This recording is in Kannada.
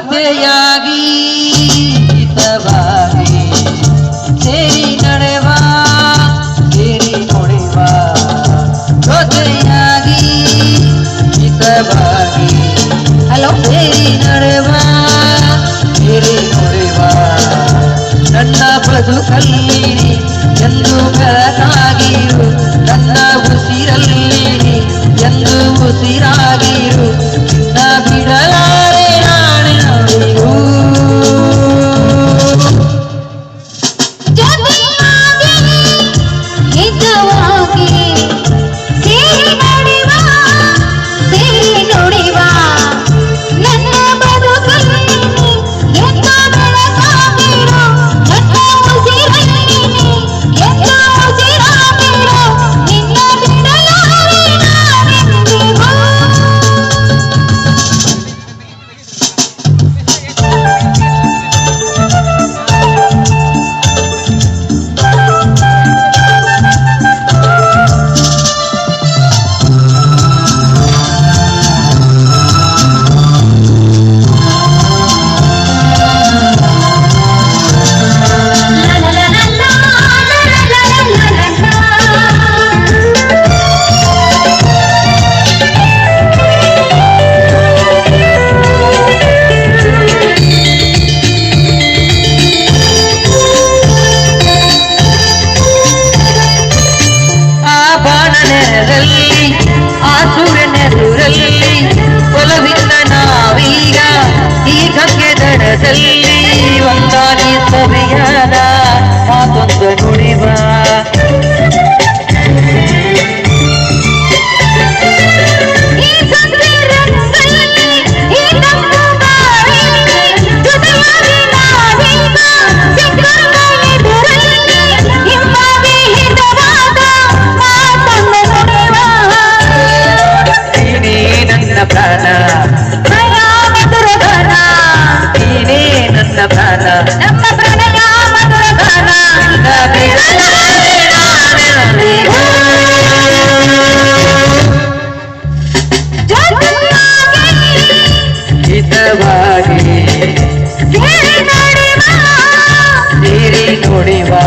ಒದ್ದೆಯಾಗಿ ಹಿತವಾಗಿ ಸೇರಿ ನಡೆವ ಸೇರಿ ನೋಡುವ. ಜೊತೆಯಾಗಿ ಹಿತವಾಗಿ ಹಲೋ? ಸೇರಿ ನಡೆವ ಸೇರಿ ನೋಡುವ. ನನ್ನ ಬದುಕಲ್ಲಿ ಎಂದು ಬೆಳಕಾಗಿರು ನನ್ನ ಉಸಿರಲ್ಲಿ ಎಂದು ಉಸಿರಾಗಿರು. காதல் வாடி ஏறி குடிவா